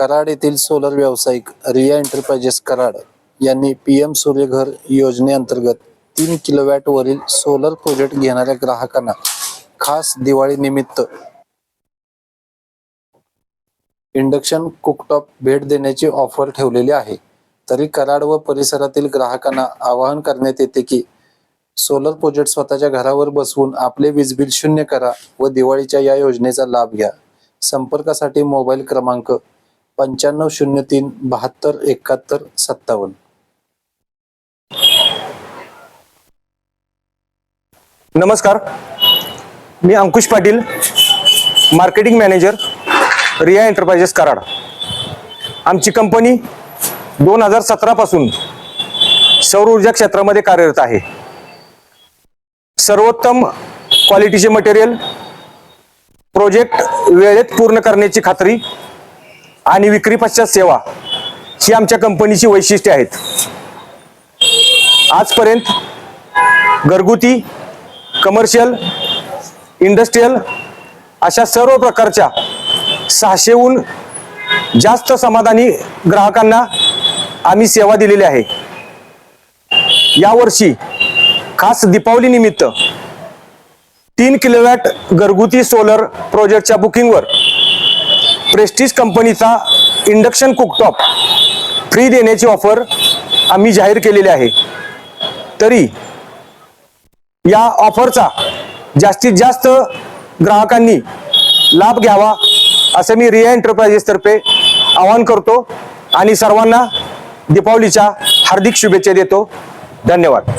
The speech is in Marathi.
कराड येथील सोलर व्यावसायिक रिया एंटरप्राइजेस कराड यांनी पी एम सूर्यघर योजनेअंतर्गत तीन किलोवॅट वरील सोलर प्रोजेक्ट घेणाऱ्या ग्राहकांना खास दिवाळी निमित्त इंडक्शन कुकटॉप भेट देण्याची ऑफर ठेवलेली आहे. तरी कराड व परिसरातील ग्राहकांना आवाहन करण्यात येते की सोलर प्रोजेक्ट स्वतःच्या घरावर बसवून आपले वीज बिल शून्य करा व दिवाळीच्या या योजनेचा लाभ घ्या. संपर्कासाठी मोबाईल क्रमांक पंच्याण्णव शून्य तीन बहात्तर एकाहत्तर सत्तावन्न. नमस्कार. मी Ankush Patil marketing manager Riya Enterprises Karad. आमची कंपनी दोन हजार सतरापासून सौर ऊर्जा क्षेत्रामध्ये कार्यरत आहे. सर्वोत्तम क्वालिटीचे मटेरियल प्रोजेक्ट वेळेत पूर्ण करण्याची खात्री आणि विक्री पश्चात सेवा ही आमच्या कंपनीची वैशिष्ट्ये आहेत. आजपर्यंत घरगुती कमर्शियल इंडस्ट्रीयल अशा सर्व प्रकारच्या सहाशेहून जास्त समाधानी ग्राहकांना आम्ही सेवा दिलेली आहे. यावर्षी खास दीपावली निमित्त तीन किलोवॅट घरगुती सोलर प्रोजेक्टच्या बुकिंगवर प्रेस्टिज कंपनीचा इंडक्शन कुकटॉप फ्री देण्याची ऑफर आम्ही जाहीर केलेली आहे. तरी या ऑफरचा जास्तीत जास्त ग्राहकांनी लाभ घ्यावा असं मी रिया एंटरप्राइजेसतर्फे आवाहन करतो आणि सर्वांना दीपावलीच्या हार्दिक शुभेच्छा देतो. धन्यवाद.